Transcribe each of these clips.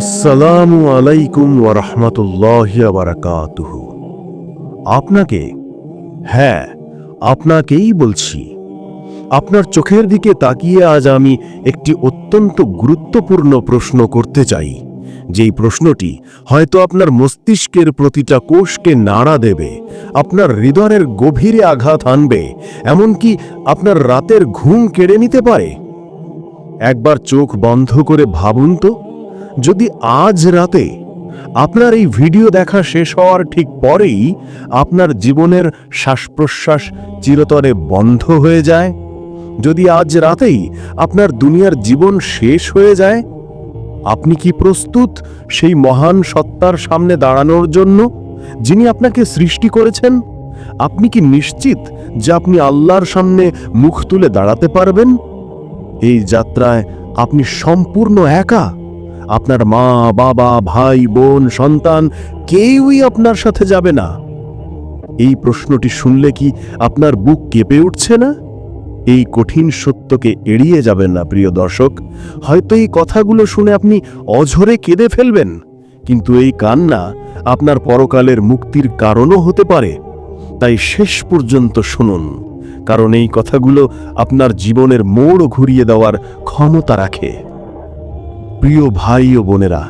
আসসালামু আলাইকুম ওয়া বারাকাতুহু। আপনাকে হ্যাঁ আপনাকেই বলছি, আপনার চোখের দিকে তাকিয়ে আজ আমি একটি অত্যন্ত গুরুত্বপূর্ণ প্রশ্ন করতে চাই। যেই প্রশ্নটি হয়তো আপনার মস্তিষ্কের প্রতিটা কোষকে নাড়া দেবে, আপনার হৃদয়ের গভীরে আঘাত আনবে, এমনকি আপনার রাতের ঘুম কেড়ে নিতে পারে। একবার চোখ বন্ধ করে ভাবুন তো, যদি আজ রাতে আপনার এই ভিডিও দেখা শেষ হওয়ার ঠিক পরেই আপনার জীবনের শ্বাস প্রশ্বাস চিরতরে বন্ধ হয়ে যায়, যদি আজ রাতেই আপনার দুনিয়ার জীবন শেষ হয়ে যায়, আপনি কি প্রস্তুত সেই মহান সত্তার সামনে দাঁড়ানোর জন্য, যিনি আপনাকে সৃষ্টি করেছেন? আপনি কি নিশ্চিত যে আপনি আল্লাহর সামনে মুখ তুলে দাঁড়াতে পারবেন? এই যাত্রায় আপনি সম্পূর্ণ একা। আপনার মা, বাবা, ভাই, বোন, সন্তান কেউই আপনার সাথে যাবে না। এই প্রশ্নটি শুনলে কি আপনার বুক কেঁপে উঠছে না? এই কঠিন সত্যকে এড়িয়ে যাবেন না, প্রিয় দর্শক। হয়তো এই কথাগুলো শুনে আপনি অঝরে কেঁদে ফেলবেন, কিন্তু এই কান্না আপনার পরকালের মুক্তির কারণও হতে পারে। তাই শেষ পর্যন্ত শুনুন। কারণ এই কথাগুলো আপনার জীবনের মোড় ঘুরিয়ে দেওয়ার ক্ষমতা রাখে। প্রিয় ভাই ও বোনেরা,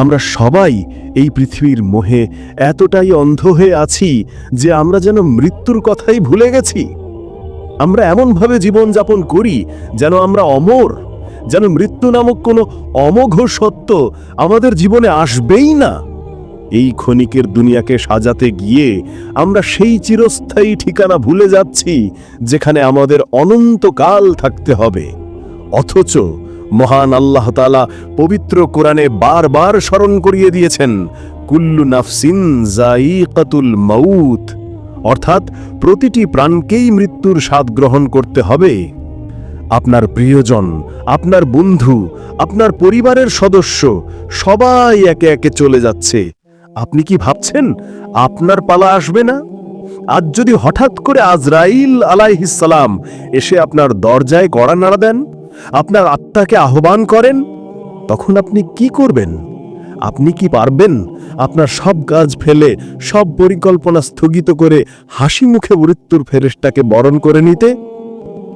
আমরা সবাই এই পৃথিবীর মোহে এতটাই অন্ধ হয়ে আছি যে আমরা যেন মৃত্যুর কথাই ভুলে গেছি। আমরা এমনভাবে জীবনযাপন করি যেন আমরা অমর, যেন মৃত্যু নামক কোনো অমোঘ সত্য আমাদের জীবনে আসবেই না। এই ক্ষণিকের দুনিয়াকে সাজাতে গিয়ে আমরা সেই চিরস্থায়ী ঠিকানা ভুলে যাচ্ছি, যেখানে আমাদের অনন্তকাল থাকতে হবে। অথচ মহান আল্লাহ তালা পবিত্র কোরআনে বারবার স্মরণ করিয়ে দিয়েছেন, কুল্লু নাফসিন জাইকাতুল মাউত। অর্থাৎ প্রতিটি প্রাণকেই মৃত্যুর স্বাদ গ্রহণ করতে হবে। আপনার প্রিয়জন, আপনার বন্ধু, আপনার পরিবারের সদস্য সবাই একে একে চলে যাচ্ছে। আপনি কি ভাবছেন? আপনার পালা আসবে না? আজ যদি হঠাৎ করে আজরাইল আলাইহিসালাম এসে আপনার দরজায় কড়া নাড়া দেন, আপনার আত্মাকে আহ্বান করেন, তখন আপনি কি করবেন? আপনি কি পারবেন আপনার সব কাজ ফেলে, সব পরিকল্পনা স্থগিত করে হাসি মুখে মৃত্যুর ফেরেশটাকে বরণ করে নিতে?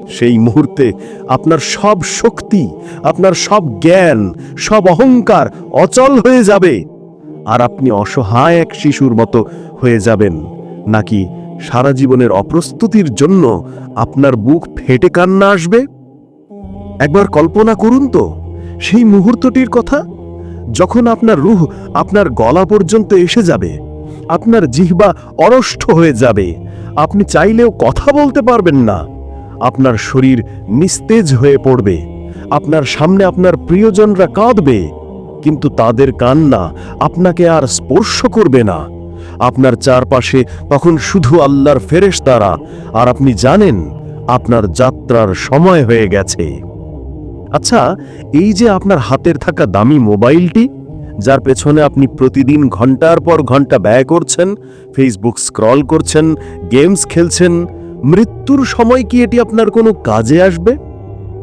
সেই মুহূর্তে আপনার সব শক্তি, আপনার সব জ্ঞান, সব অহংকার অচল হয়ে যাবে। আর আপনি অসহায় এক শিশুর মতো হয়ে যাবেন। নাকি সারা জীবনের অপ্রস্তুতির জন্য আপনার বুক ফেটে কান্না আসবে? একবার কল্পনা করুন তো, সেই মুহূর্তটির কথা। যখন আপনার রুহ আপনার গলা পর্যন্ত এসে যাবে, আপনার জিহ্বা অরষ্ট হয়ে যাবে, আপনি চাইলেও কথা বলতে পারবেন না। আপনার শরীর নিস্তেজ হয়ে পড়বে, আপনার সামনে আপনার প্রিয়জনরা কাঁদবে কিন্তু তাদের কান্না আপনাকে আর স্পর্শ করবে না। আপনার চারপাশে তখন শুধু আল্লাহর ফেরেশতারা, আর আপনি জানেন আপনার যাত্রার সময় হয়ে গেছে। আচ্ছা এই যে আপনার হাতের থাকা দামি মোবাইলটি, যার পেছনে আপনি প্রতিদিন ঘণ্টার পর ঘণ্টা ব্যয় করছেন ফেসবুক স্ক্রল করছেন গেমস খেলছেন, মৃত্যুর সময় কি এটি আপনার কোনো কাজে আসবে?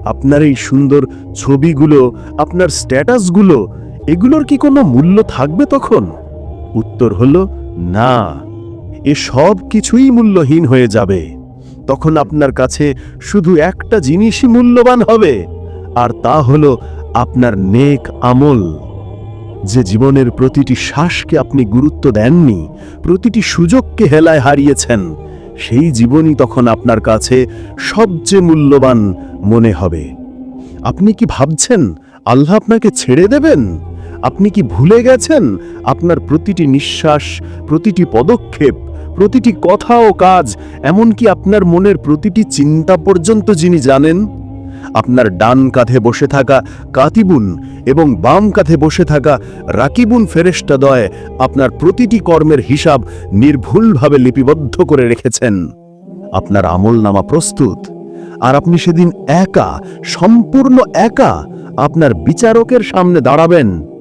আপনার এই সুন্দর ছবিগুলো, আপনার স্ট্যাটাসগুলো এগুলোর কি কোনো মূল্য থাকবে তখন? উত্তর হল, না। এ সব কিছুই মূল্যহীন হয়ে যাবে। তখন আপনার কাছে শুধু একটা জিনিসই মূল্যবান হবে, আর তা হল আপনার নেক আমল। যে জীবনের প্রতিটি শ্বাসকে আপনি গুরুত্ব দেননি, প্রতিটি সুযোগকে হেলায় হারিয়েছেন, সেই জীবনই তখন আপনার কাছে সবচেয়ে মূল্যবান মনে হবে। আপনি কি ভাবছেন, আল্লাহ আপনাকে ছেড়ে দেবেন? আপনি কি ভুলে গেছেন? আপনার প্রতিটি নিঃশ্বাস, প্রতিটি পদক্ষেপ, প্রতিটি কথা ও কাজ, এমনকি আপনার মনের প্রতিটি চিন্তা পর্যন্ত যিনি জানেন, আপনার ডান কাঁধে বসে থাকা কাতিবুন এবং বাম কাঁধে বসে থাকা রাকিবুন ফেরেস্টাদয় আপনার প্রতিটি কর্মের হিসাব নির্ভুলভাবে লিপিবদ্ধ করে রেখেছেন। আপনার আমল নামা প্রস্তুত। আর আপনি সেদিন একা, সম্পূর্ণ একা আপনার বিচারকের সামনে দাঁড়াবেন।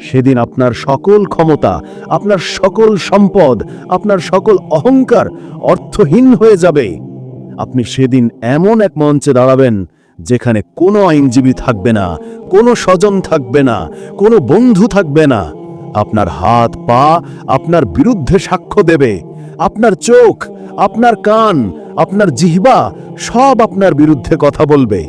সেদিন আপনার সকল ক্ষমতা, আপনার সকল সম্পদ, আপনার সকল অহংকার অর্থহীন হয়ে যাবে। আপনি সেদিন এমন এক মঞ্চে দাঁড়াবেন, যেখানে কোনো আইনজীবী থাকবে না, কোনো স্বজন থাকবে না, কোনো বন্ধু থাকবে না। আপনার হাত, পা আপনার বিরুদ্ধে সাক্ষ্য দেবে। আপনার চোখ, আপনার কান, আপনার জিহ্বা সব আপনার বিরুদ্ধে কথা বলবে।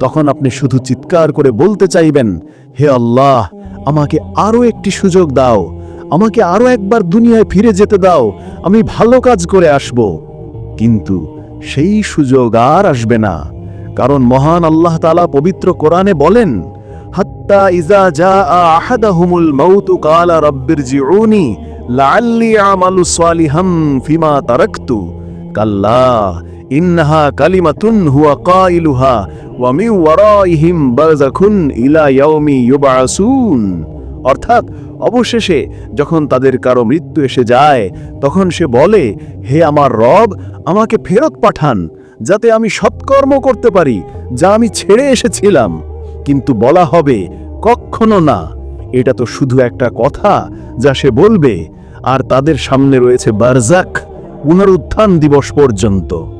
তখন আপনি শুধু চিৎকার করে বলতে চাইবেন হে আল্লাহ, আমাকে আরও একটি সুযোগ দাও। আমাকে আরও একবার দুনিয়ায় ফিরে যেতে দাও। আমি ভালো কাজ করে আসব। কিন্তু সেই সুযোগ আর আসবে না। কারণ মহান আল্লাহ তালা পবিত্র কোরআনে বলেন, হাত্তা ইজা যা আহাদাহুমুল মাউতু কালা রব্বির জিউনি, লাআল্লি আমালু সালিহাম ফিমা তারাকতু। কাল্লা ইন্নাহা কালিমাতুন হুয়া কাইলুহা ওয়া মিন ওয়ারাইহিম বারযাখুন ইলা ইয়াউমি অর্থাৎ অবশেষে যখন তাদের কারও মৃত্যু এসে যায়, তখন সে বলে, হে আমার রব, আমাকে ফেরত পাঠান, যাতে আমি সৎকর্ম করতে পারি, যা আমি ছেড়ে এসেছিলাম। কিন্তু বলা হবে কখনো না। এটা তো শুধু একটা কথা যা সে বলবে। আর তাদের সামনে রয়েছে বারজাক পুনরুত্থান দিবস পর্যন্ত।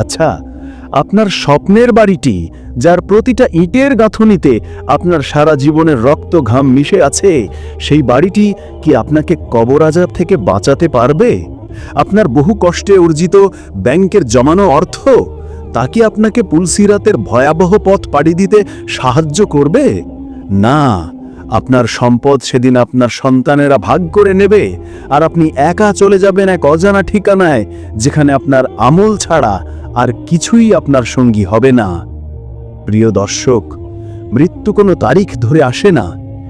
আচ্ছা আপনার স্বপ্নের বাড়িটি, যার প্রতিটা ইটের গাঁথনিতে আপনার সারা জীবনের রক্ত ঘাম মিশে আছে, সেই বাড়িটি কি আপনাকে কবর আজাব থেকে বাঁচাতে পারবে? আপনার বহু কষ্টে অর্জিত ব্যাংকের জমানো অর্থ, তা কি আপনাকে পুলসিরাতের ভয়াবহ পথ পাড়ি দিতে সাহায্য করবে? না, আপনার সম্পদ সেদিন আপনার সন্তানেরা ভাগ করে নেবে, আর আপনি একা চলে যাবেন এক অজানা ঠিকানায়, যেখানে আপনার আমল ছাড়া আর কিছুই আপনার সঙ্গী হবে না। প্রিয় দর্শক, মৃত্যু কোনো তারিখ ধরে আসে না।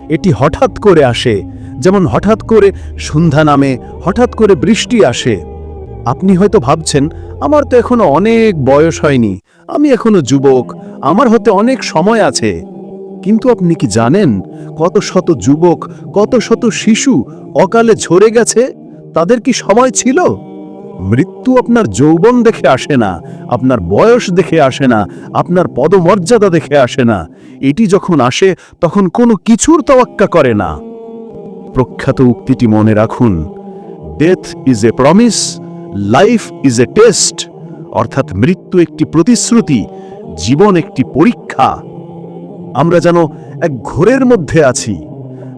এটি হঠাৎ করে আসে, যেমন হঠাৎ করে সন্ধ্যা নামে, হঠাৎ করে বৃষ্টি আসে। আপনি হয়তো ভাবছেন, আমার তো এখনও অনেক বয়স হয়নি, আমি এখনও যুবক, আমার হতে অনেক সময় আছে। কিন্তু আপনি কি জানেন, কত শত যুবক, কত শত শিশু অকালে ঝরে গেছে? তাদের কি সময় ছিল? মৃত্যু আপনার যৌবন দেখে আসে না, আপনার বয়স দেখে আসে না, আপনার পদমর্যাদা দেখে আসে না। এটি যখন আসে, তখন কোনো কিছুর তওয়াক্কা করে না। প্রখ্যাত উক্তিটি মনে রাখুন death is a promise life is a test অর্থাৎ মৃত্যু একটি প্রতিশ্রুতি, জীবন একটি পরীক্ষা। আমরা যেন এক ঘোরের মধ্যে আছি।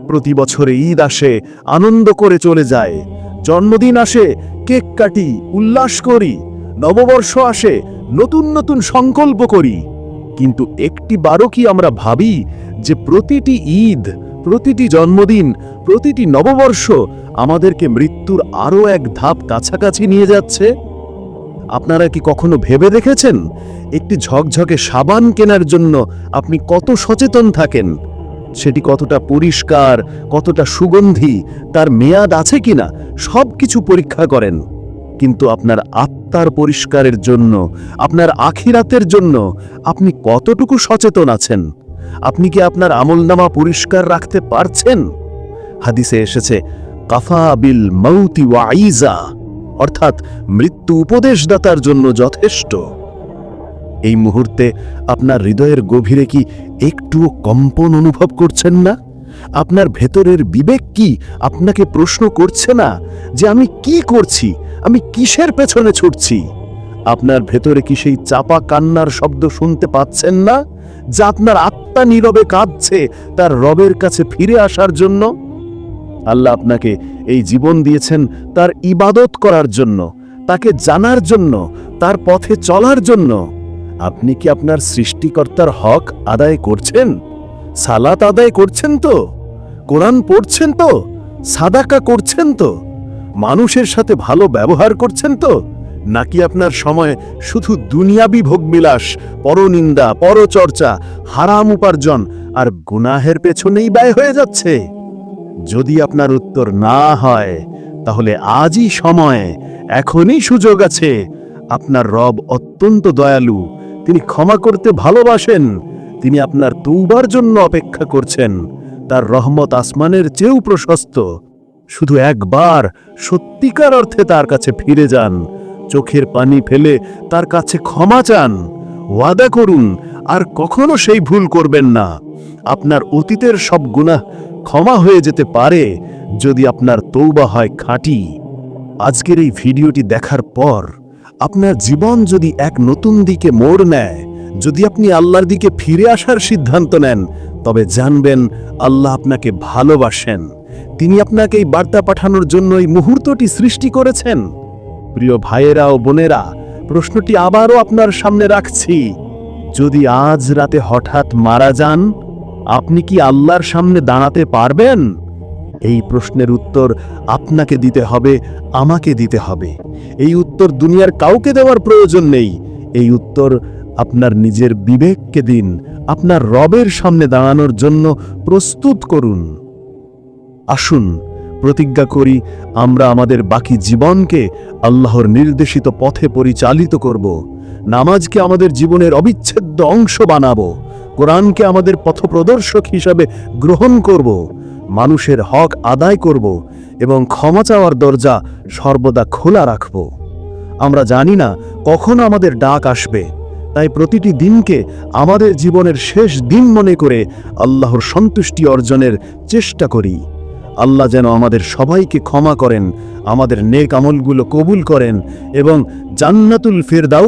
প্রতি বছরে ঈদ আসে, আনন্দ করে চলে যায়। জন্মদিন আসে কেক কাটি, উল্লাস করি, নববর্ষ আসে, নতুন নতুন সংকল্প করি। কিন্তু একটি বারও কি আমরা ভাবি যে প্রতিটি ঈদ, প্রতিটি জন্মদিন, প্রতিটি নববর্ষ আমাদেরকে মৃত্যুর আরও এক ধাপ কাছাকাছি নিয়ে যাচ্ছে? আপনারা কি কখনো ভেবে দেখেছেন? একটি ঝকঝকে সাবান কেনার জন্য আপনি কত সচেতন থাকেন? সেটি কতটা পরিষ্কার, কতটা সুগন্ধি, তার মেয়াদ আছে কিনা, সব কিছু পরীক্ষা করেন। কিন্তু আপনার আত্মার পরিষ্কারের জন্য, আপনার আখিরাতের জন্য আপনি কতটুকু সচেতন আছেন? আপনি কি আপনার আমলনামা পরিষ্কার রাখতে পারছেন? হাদিসে এসেছে, কাফা বিল মৌতি ওয়াইজা অর্থাৎ মৃত্যু উপদেশদাতার জন্য যথেষ্ট। এই মুহূর্তে আপনার হৃদয়ের গভীরে কি একটুও কম্পন অনুভব করছেন না? আপনার ভেতরের বিবেক কি আপনাকে প্রশ্ন করছে না যে আমি কি করছি? আমি কিসের পেছনে ছুটছি? আপনার ভেতরে কি সেই চাপা কান্নার শব্দ শুনতে পাচ্ছেন না? যা আপনার আত্মা নীরবে কাঁদছে তার রবের কাছে ফিরে আসার জন্য? আল্লাহ আপনাকে এই জীবন দিয়েছেন তার ইবাদত করার জন্য, তাকে জানার জন্য, তার পথে চলার জন্য। আপনি কি আপনার সৃষ্টিকর্তার হক আদায় করছেন? সালাত আদায় করছেন তো? কোরআন পড়ছেন তো? সাদাকা করছেন তো? মানুষের সাথে ভালো ব্যবহার করছেন তো? নাকি আপনার সময় শুধু দুনিয়াবি ভোগবিলাস, পরনিন্দা, পরচর্চা, হারাম উপার্জন আর গুনাহের পেছনেই ব্যয় হয়ে যাচ্ছে? যদি আপনার উত্তর না হয়, তাহলে আজই সময়, এখনই সুযোগ আছে। আপনার রব অত্যন্ত দয়ালু তিনি ক্ষমা করতে ভালোবাসেন। তিনি আপনার তৌবার জন্য অপেক্ষা করছেন। তার রহমত আসমানের চেয়েও প্রশস্ত। শুধু একবার সত্যিকার অর্থে তার কাছে ফিরে যান। চোখের পানি ফেলে তার কাছে ক্ষমা চান। ওয়াদা করুন, আর কখনো সেই ভুল করবেন না। আপনার অতীতের সব গুনাহ ক্ষমা হয়ে যেতে পারে, যদি আপনার তৌবা হয় খাঁটি। আজকের এই ভিডিওটি দেখার পর আপনার জীবন যদি এক নতুন দিকে মোড় নেয়, যদি আপনি আল্লাহর দিকে ফিরে আসার সিদ্ধান্ত নেন, তবে জানবেন আল্লাহ আপনাকে ভালোবাসেন। তিনি আপনাকে এই বার্তা পাঠানোর জন্য এই মুহূর্তটি সৃষ্টি করেছেন। প্রিয় ভাইয়েরা ও বোনেরা, প্রশ্নটি আবারও আপনার সামনে রাখছি। যদি আজ রাতে হঠাৎ মারা যান, আপনি কি আল্লাহর সামনে দাঁড়াতে পারবেন? এই প্রশ্নের উত্তর আপনাকে দিতে হবে, আমাকে দিতে হবে। এই উত্তর দুনিয়ার কাউকে দেওয়ার প্রয়োজন নেই। এই উত্তর আপনার নিজের বিবেককে দিন, আপনার রবের সামনে দাঁড়ানোর জন্য প্রস্তুত করুন। আসুন, প্রতিজ্ঞা করি, আমরা আমাদের বাকি জীবনকে আল্লাহর নির্দেশিত পথে পরিচালিত করব। নামাজকে আমাদের জীবনের অবিচ্ছেদ্য অংশ বানাবো। কোরআনকে আমাদের পথপ্রদর্শক হিসাবে গ্রহণ করব। মানুষের হক আদায় করব এবং ক্ষমা চাওয়ার দরজা সর্বদা খোলা রাখব। আমরা জানি না কখন আমাদের ডাক আসবে। তাই প্রতিটি দিনকে আমাদের জীবনের শেষ দিন মনে করে আল্লাহর সন্তুষ্টি অর্জনের চেষ্টা করি। আল্লাহ যেন আমাদের সবাইকে ক্ষমা করেন, আমাদের নেক আমলগুলো কবুল করেন এবং জান্নাতুল ফেরদাও